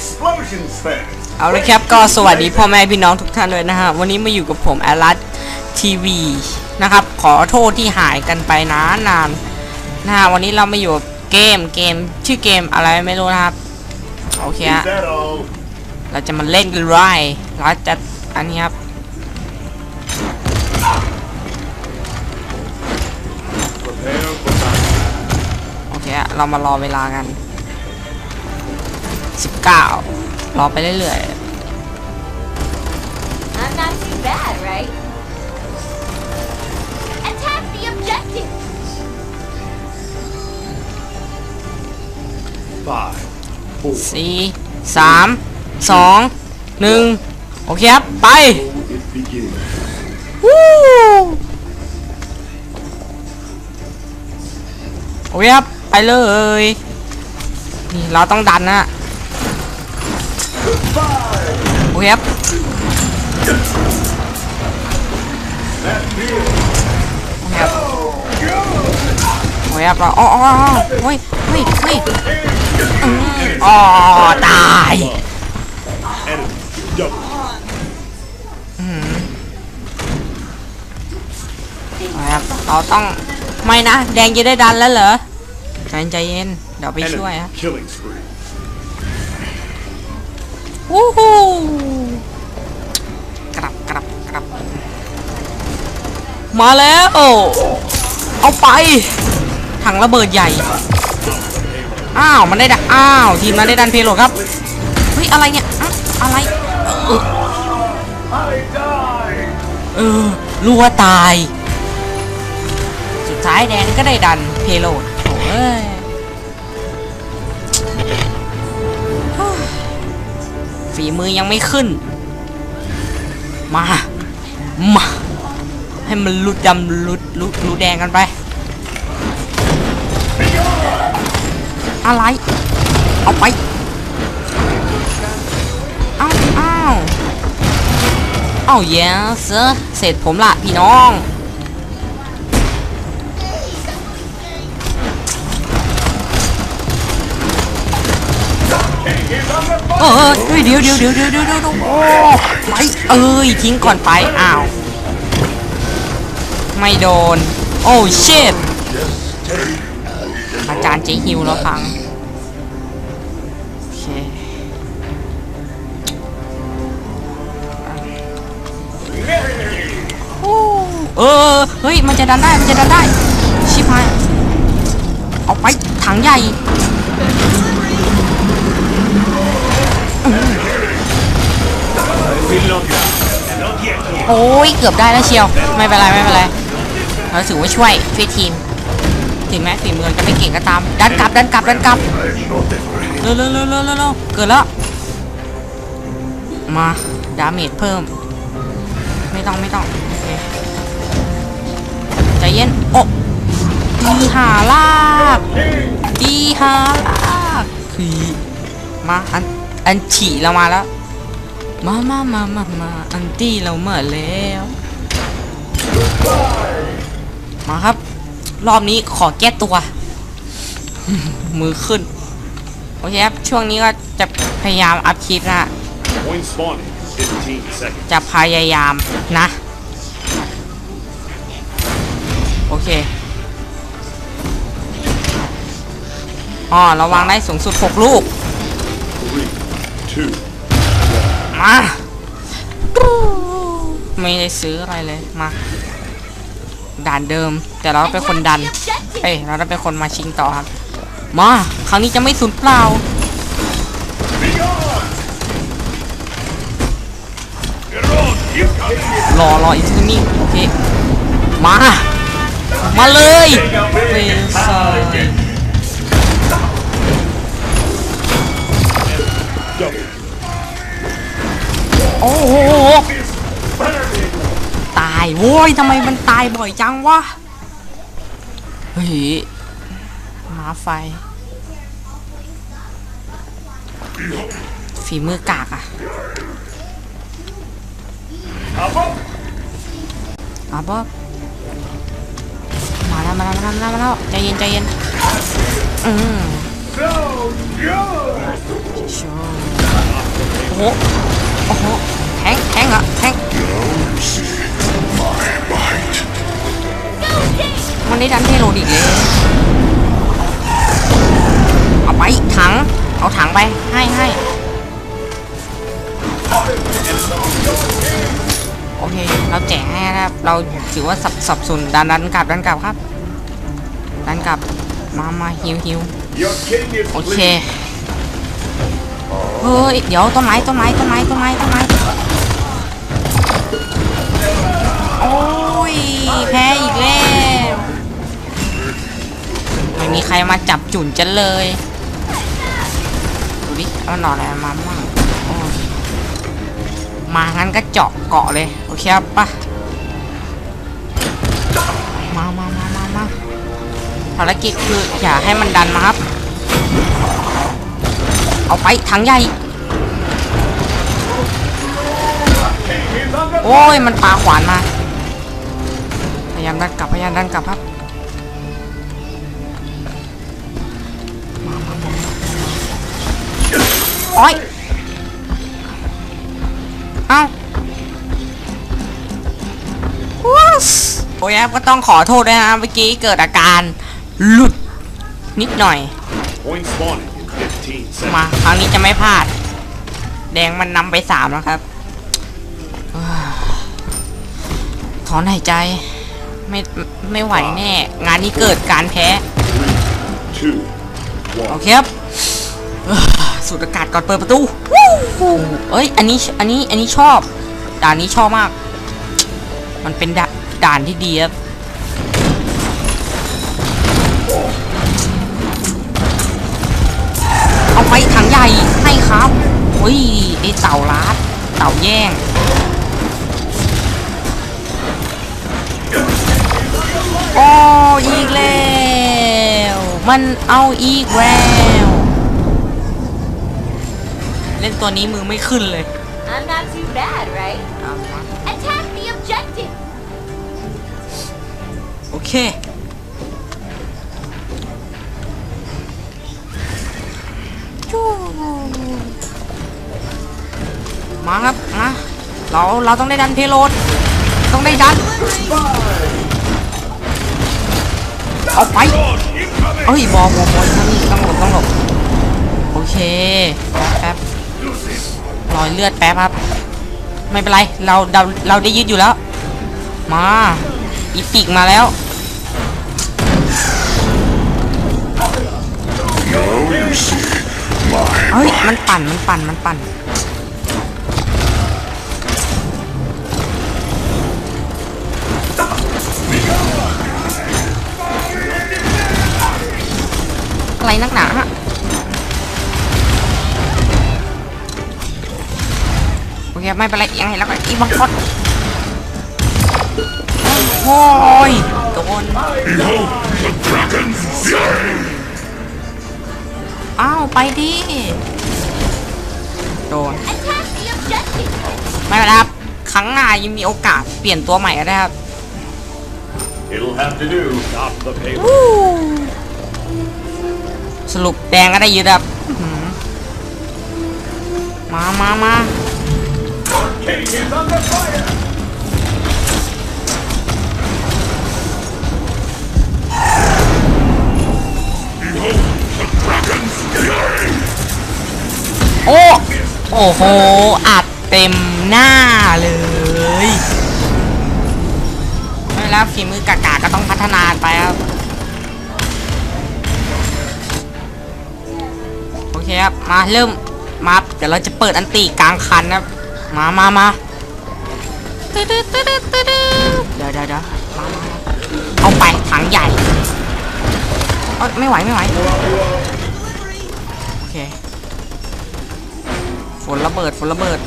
explosions fast. เอาละครับก็สวัสดีพ่อแม่พี่น้องทุกท่านเลยนะฮะ วันนี้มาอยู่กับผมแอลลัสทีวีนะครับ ขอโทษที่หายกันไปนานนานๆนะฮะ วันนี้เรามาอยู่กับเกมเกมชื่อเกมอะไรไม่รู้นะครับ โอเค Is ฮะ that all? เราจะมาเล่นกันไรเราจะอันนี้ครับ Prepare for battle. โอเคฮะเรามารอเวลากัน 19รอไปเรื่อย I'm not too bad, right? Attack the objective! Five, four, ๆสี่สามสองหนึ่งโอเคครับ ไป it begins. วู้โอเคครับ ไปเลย นี่เราต้องดันนะ ครับโอเครับโอเคครับเราอ๋ออ๋ออ๋อเฮ้ยเฮ้ยเฮ้ยอ๋อตายครับเราต้องไม่นะ แดงจะได้ดันแล้วเหรอใจเย็นเดี๋ยวไปช่วยฮะ วู้ฮู้กลับกลับกลับมาแล้วเอาไป ถังระเบิดใหญ่ อ้าว มันได้ดันอ้าว ทีมนั้นได้ดันเพโลครับ เฮ้ย อะไรเนี่ยอะอะไร เออ I die. เออรู้ว่าตาย สุดท้ายแดนก็ได้ดันเพโลดโอ้ย ฝีมือยังไม่ขึ้น มา มา ให้มันลุดดำลุดลุดลุดแดงกันไป อะไร เอาไปเอ้าเอ้าเอ้าเยสเสร็จผมละพี่น้อง เออเฮ้ยเดี๋ยวเดี๋ยวเดี๋ยวเดี๋ยวเดี๋ยวเดี๋ยวโอ้ไปเอ้ยทิ้งก่อนไปอ้าวไม่โดน โอ้เชิดอาจารย์เจฮิวแล้วพังโอเคโอ้เออเฮ้ยมันจะดันได้มันจะดันได้ชิบหายเอาไปถังใหญ่ โอ้ยเกือบได้แล้วเชียว ไม่เป็นไรไม่เป็นไรเราถือว่าช่วยช่วยทีม ถึงแม้ฝีมือจะไม่เก่งก็ตาม ดันกลับดันกลับดันกลับเร็วเร็วเร็วเร็วเร็วเร็วเกิดแล้ว มาดาเมจเพิ่ม ไม่ต้องไม่ต้องใจเย็นโอ้ดีหาลากดีหาลากคือมาอันอันฉี่เรามาแล้ว มามามามามาอันตี้เรามาแล้ว มาครับ รอบนี้ขอแก้ตัว มือขึ้น โอเคครับ ช่วงนี้ก็จะพยายามอัพคลิปนะฮะ Point spawning. 15 seconds. จะพยายามนะ โอเคอ๋อเราวางได้สูงสุด 6 ลูก Three, two, มา ไม่ได้ซื้ออะไรเลย มา ด่านเดิม แต่เราเป็นคนดัน Attack the objective! เอ้ย เราต้องเป็นคนมาชิงต่อครับ มา ครั้งนี้จะไม่สูญเปล่า รอรออีกสักนิดโอเค มา มาเลยเฟซาย โว้ยทำไมมันตายบ่อยจังวะ เฮ้ยหมาไฟ ฝีมือกากอะเอาบ๊อบมาแล้วมาแล้วมาแล้วมาแล้วใจเย็นใจเย็น อืม So good. โชว์โอ้โหโอ้โหแทงแทงเหรอแทง มันได้ดันเทโรดอีกเลยเอาไปถัง เอาถังไป ให้ให้โอเค เราแจกให้นะครับ เราถือว่าสับสับสนดันดันกลับดันกลับครับ ดันกลับ มามาฮิวฮิวโอเค เฮ้ย เดี๋ยวต้นไม้ต้นไม้ต้นไม้ต้นไม้ต้นไม้ โอ้ย แพ้อีกแล้ว ไม่มีใครมาจับจุ่นจะเลย ดูดิ เอาหนอนอะไรมามั่งมางั้นก็เจาะเกาะเลย โอเคปะมามามามามาภารกิจคืออย่าให้มันดันมาครับ เอาไปถังใหญ่ โอ้ย มันปาขวานมาายามดันกลับพยายามดันกลับครับมามามาโอ้ยเอ้าว้าวโอ้ยครับก็ต้องขอโทษด้วยนะเมื่อกี้เกิดอาการหลุดนิดหน่อย Point spawning in 15 seconds. มาคราวนี้จะไม่พลาด แดงมันนำไปสามแล้วครับอ้าวถอนหายใจ ไม่ไม่ไหวแน่ งานนี้เกิดการแพ้ โอเคครับสูดอากาศก่อนเปิดประตูเอ้ย อันนี้ อันนี้ อันนี้ชอบ ด่านนี้ชอบมาก มันเป็นด่าด่านที่ดีครับเอาไปถังใหญ่ให้ครับโอ้ยไอเต่าลาด เต่าแย่ง มันเอาอีกแล้ว เล่นตัวนี้มือไม่ขึ้นเลย I'm not too bad, right? เอามา Attack the objective. โอเค มาครับ มา เรา เราต้องได้ดันเพโลด ต้องได้ดัน เอาไปเอ้ยบอบอบอนี่ต้องหลบต้องหลบโอเคแป๊บรอยเลือดแป๊บครับ ไม่เป็นไรเราเราเราได้ยึดอยู่แล้ว มาอีปิกมาแล้วเฮ้ยมันปั่นมันปั่นมันปั่น อะไรนักหนาฮะโอเคไม่เป็นไรยังไงแล้วก็อีบังคอดโอ้ยโดนอ้าวไปดิโดน Attack the objective. ไม่เป็นไรครับครั้งหน้ายังมีโอกาสเปลี่ยนตัวใหม่ก็ได้ครับ It'll have to do. Stop the payload. สรุปแดงก็ได้ยึดครับมามามาโอ้ โอ้โห อัดเต็มหน้าเลยไม่แล้วฝีมือกากาก็ต้องพัฒนาไปครับ คครับ มาเริ่ม มาเดี๋ยวเราจะเปิดอันตีกลางคันครับ มามามาตึ๊ดตึ๊ดตึ๊ดตึ๊ดตึ๊ดเดี๋ยวเดี๋ยวเดี๋ยวมามาเอาไปถังใหญ่เอ้ยไม่ไหวไม่ไหว โอเค ฝนระเบิดฝนระเบิด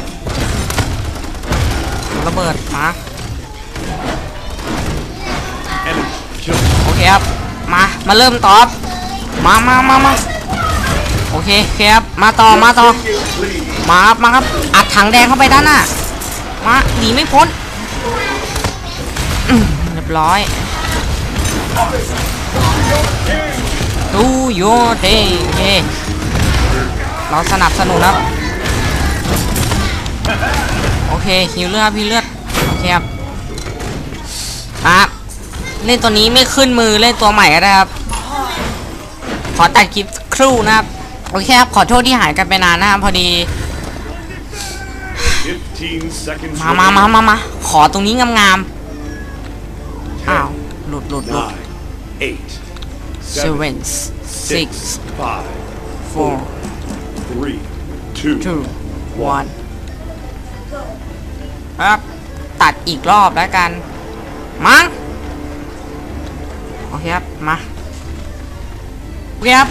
ฝนระเบิด มา Enemy killed. โอเคครับ มา มาเริ่มตอบ มามามามาโอ เคโอเคครับ มาต่อ มาต่อ มาครับ มาครับ อัดถังแดงเข้าไปด้านหน้า มา หนีไม่พ้นเรียบร้อย ดูโยเดเยเราสนับสนุนครับเคหิวเลือดครับหิวเลือด โอเคครับอะเล่นตัวนี้ไม่ขึ้นมือเล่นตัวใหม่ก็ได้ครับ ขอตัดคลิปครู่นะครับ โอเคครับ ขอโทษที่หายกันไปนานนะครับพอดี15 seconds. มามามามามาขอตรงนี้งามๆ อ้าว หลุดหลุดหลุด Nine, eight, seven six five, four three, two, two one ครับตัดอีกรอบแล้วกัน มั้งโอเคครับ มาโอเคครับ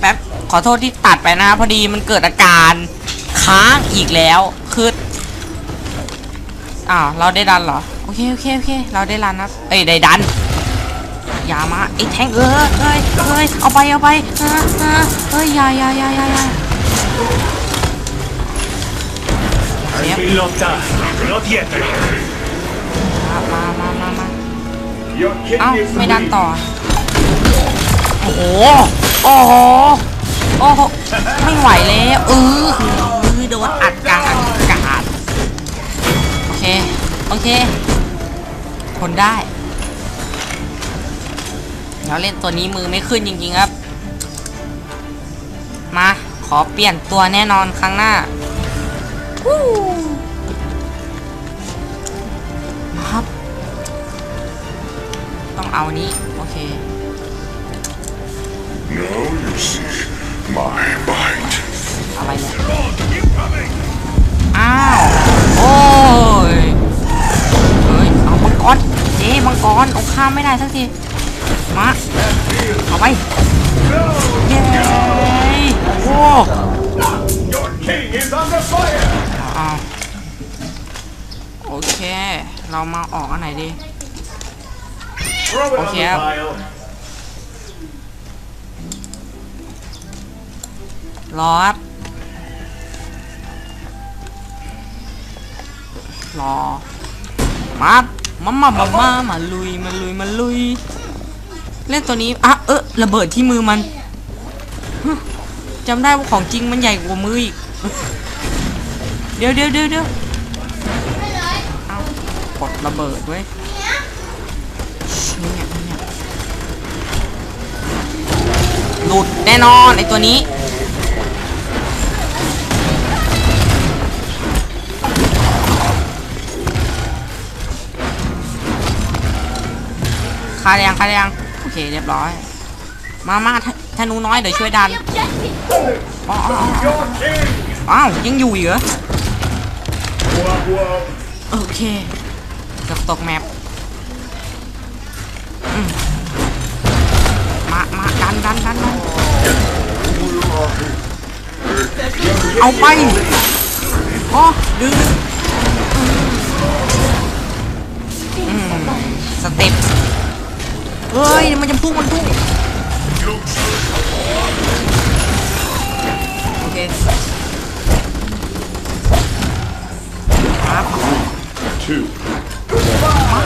แป๊บขอโทษที่ตัดไปนะพอดีมันเกิดอาการค้างอีกแล้วคืออ้าวเราได้ดันเหรอโอเคโอเคโอเคเราได้รันครับเอ้ยได้ดันอย่ามาไอ้แทงเออเอ้ยเอ้ยเอาไปเอาไปเออเออเอ้ยอย่าอย่าอย่าอย่าอย่า Pilota, no dietro. มามามามา Your เอ้า kidneys ไม่ดัน bleed. ต่อโอ้โห โอ้โหโอ้โหไม่ไหวแล้วเออคือโดนอัดกลางอากาศโอเค โอเคทนได้แล้วเล่นตัวนี้มือไม่ขึ้นจริงๆครับ มา ขอเปลี่ยนตัวแน่นอนครั้งหน้ามาครับ ต้องเอานี้ Now you see my bite. อะไรเนี่ย อ้าว โอ้ย เฮ้ย เอามังกรเจ๊มังกรเอาข้ามไม่ได้สักที มา เอาไป เย้โอ้ Your king is under fire. อ้าโอเค เรามาออกอันไหนดี Throw it on Okay, the up. pile. รอครับรอมามามามามามาลุยมาลุยมาลุยเล่นตัวนี้อะเออระเบิดที่มือมันจำได้ว่าของจริงมันใหญ่กว่ามืออีกเดี๋ยวเดี๋ยวเดี๋ยวเดี๋ยวเอากดระเบิดเว้ยหลุดแน่นอนไอตัวนี้าแดงคาแดงโอเคเรียบร้อย มามาธธนูน้อยเดี๋ยวช่วยดัน The objective. อ๋ออ๋ออ๋อ Your king. อ้าวยังอยู่อีกเหรอโอเคเกือบตกแมปมามาดันดันดันเอาไปอ๋อดึงสเต็ป เฮ้ยมันจะพุ่งมันพุ่งโอเคครับ Two.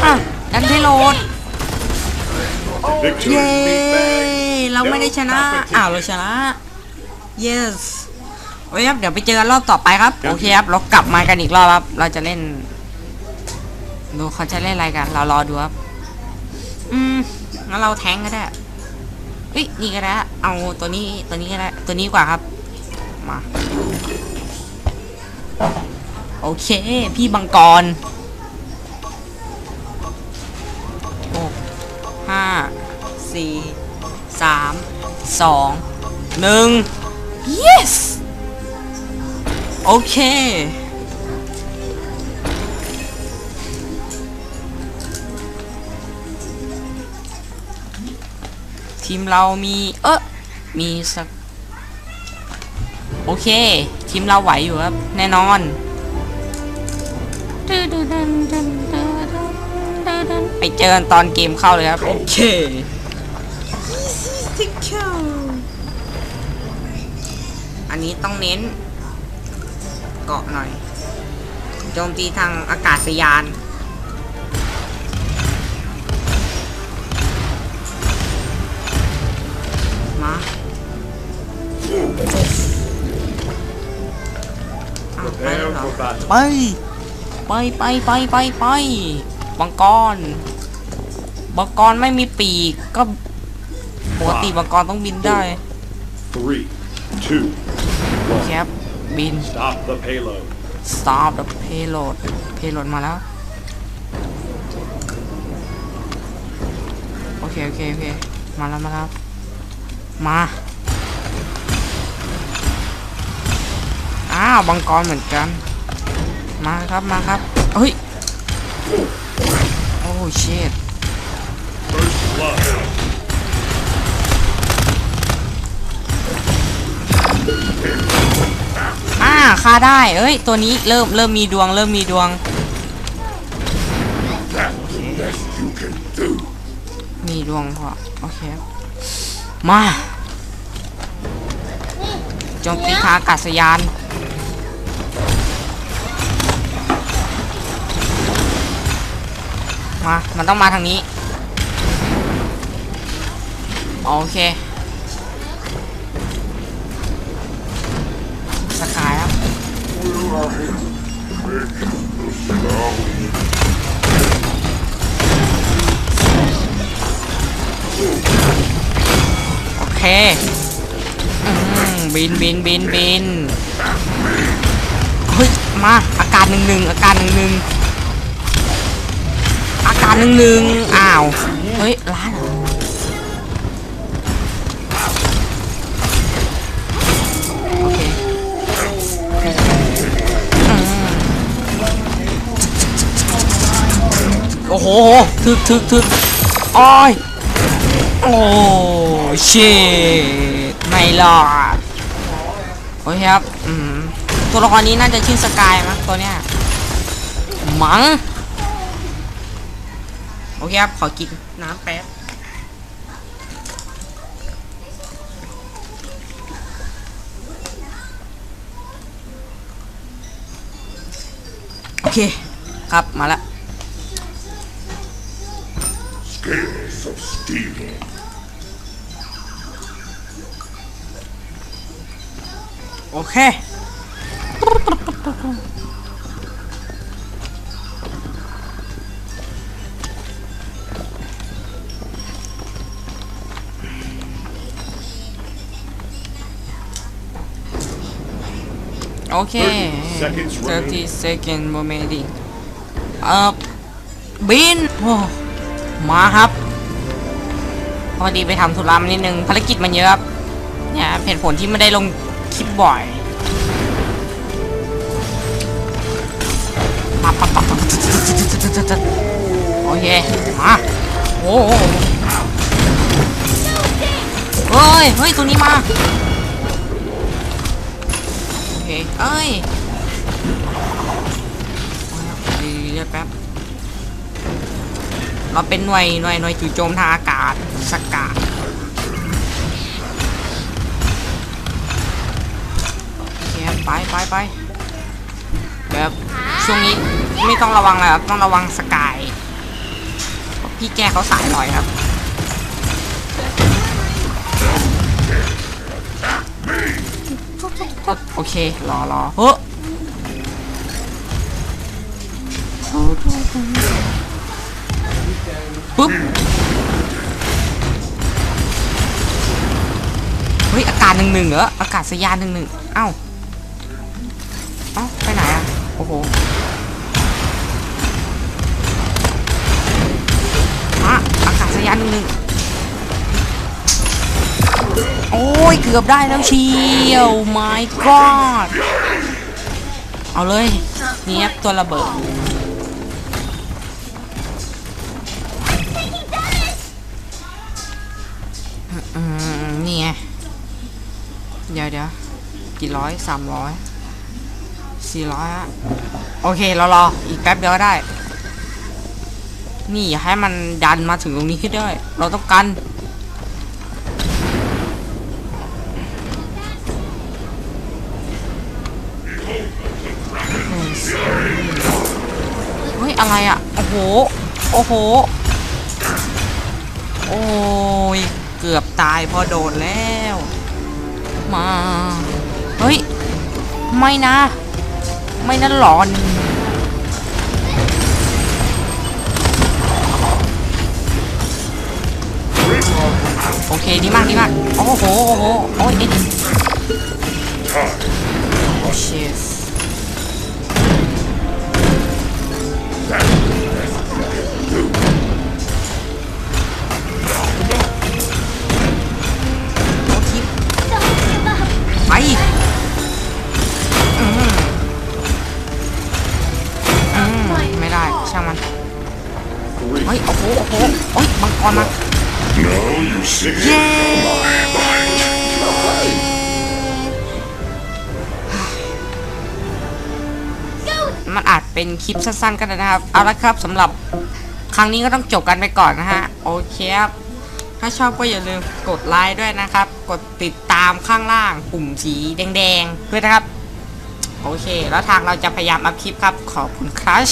อะดันให้โหลด Victory เย้ meatbag. เราไม่ได้ชนะอ้าวเราชนะ yes โอเคครับเดี๋ยวไปเจอกันรอบต่อไปครับ โอเคครับ เรากลับมากันอีกรอบครับ เราจะเล่นดูเขาจะเล่นอะไรกัน เรารอดูครับ อืม งั้นเราแทงก็ได้เฮ้ยนี่ก็ได้ เอาตัวนี้ตัวนี้ก็ได้ตัวนี้กว่าครับ มาโอเค พี่บังกรหกห้าสี่สามสองหนึ่ง yes โอเค ทีมเรามีเออมีสักโอเค ทีมเราไหวอยู่ครับ แน่นอนไปเจอกันตอนเกมเข้าเลยครับ โอเคอันนี้ต้องเน้น เกาะหน่อยโจมตีทางอากาศยาน มาอ้าวไปแล้ว Prepare เหรอ for battle. ไป ไปไปไปไปไปบังกรบังกรไม่มีปีกก็ปกติบังกรต้องบินได้ Three, two, แคปบิน stop the payload. stop the payload payload มาแล้ว โอเค โอเค โอเค มาแล้ว มาแล้ว มาอ้าวบังกรเหมือนกัน มาครับมาครับเฮ้ยโอ้เชดอ่าฆ่าได้เอ้ย ตัวนี้เริ่มเริ่มมีดวง เริ่มมีดวง มีดวงพอโอเค มา จมตีทางอากาศยานมา มันต้องมาทางนี้ โอเค สกายแล้วโอเค บินบินบินบินเฮ้ยมาอาการหนึ่งหนึ่งอาการหนึ่งหนึ่งอาการหนึ่งหนึ่งอ้าวเฮ้ยร้านเหรอโอเคโอ้โหถึกถึกถึกอ้อยโอ้ชิตไม่รอด โอเคครับอืมตัวละครนี้น่าจะชื่อสกายมั้งตัวเนี้ยมังโอเคครับ ขอกินน้ำแป๊บโอเค ครับมาละ Scales of steel. โอเค โอเค 30 seconds 30 second remaining เอ่อบินโอ้มาครับ พอดีไปทำธุระมานิดนึง ภารกิจมันเยอะครับเนี่ยเหตุผลที่ไม่ได้ลง คลิปบ่อยมาปั๊บปั๊บปั๊บโอเคมาโอ้โหเฮ้ยเฮ้ยตัวนี้มาโอเคเอ้ยเรียกแป๊บเราเป็นหน่วยหน่วยหน่วยจู่โจมทางอากาศสกัด ไป แบบช่วงนี้ไม่ต้องระวังเลยครับต้องระวังสกาย พี่แกเขาสายลอยครับ โอเค รอรอเฮ้อปุ๊บเฮ้ย อากาศหนึ่งหนึ่งเหรอ อากาศสยานหนึ่งหนึ่งเอ้า อะโอ้โหอะอากาศสยานหนึ่งโอ้ย เกือบได้แล้วเชียว my god เอาเลยเนี่ครับตัวระเบิดอืมนี่ไง เดี๋ยวเดี๋ยวกี่ร้อยสามร้อย สี่ร้อยอะโอเคเรารออีกแป๊บเดียวได้ นี่อย่าให้มันดันมาถึงตรงนี้ให้ได้ เราต้องกันเฮ้ยอะไรอะ โอ้โห โอ้โห โอ้ย เกือบตายพอโดนแล้ว มา เฮ้ย ไม่นะ ไม่นั่นหลอนโอเคดีมากดีมากโอ้โหโอ้โหโอ้ยเอ็ดเชีส เป็นคลิปสั้นๆกันนะครับ เอาละครับสำหรับครั้งนี้ก็ต้องจบกันไปก่อนนะฮะ โอเคครับ ถ้าชอบก็อย่าลืมกดไลค์ด้วยนะครับ กดติดตามข้างล่างปุ่มสีแดงๆด้วยนะครับ โอเค แล้วทางเราจะพยายามอัพคลิปครับ ขอบคุณครัช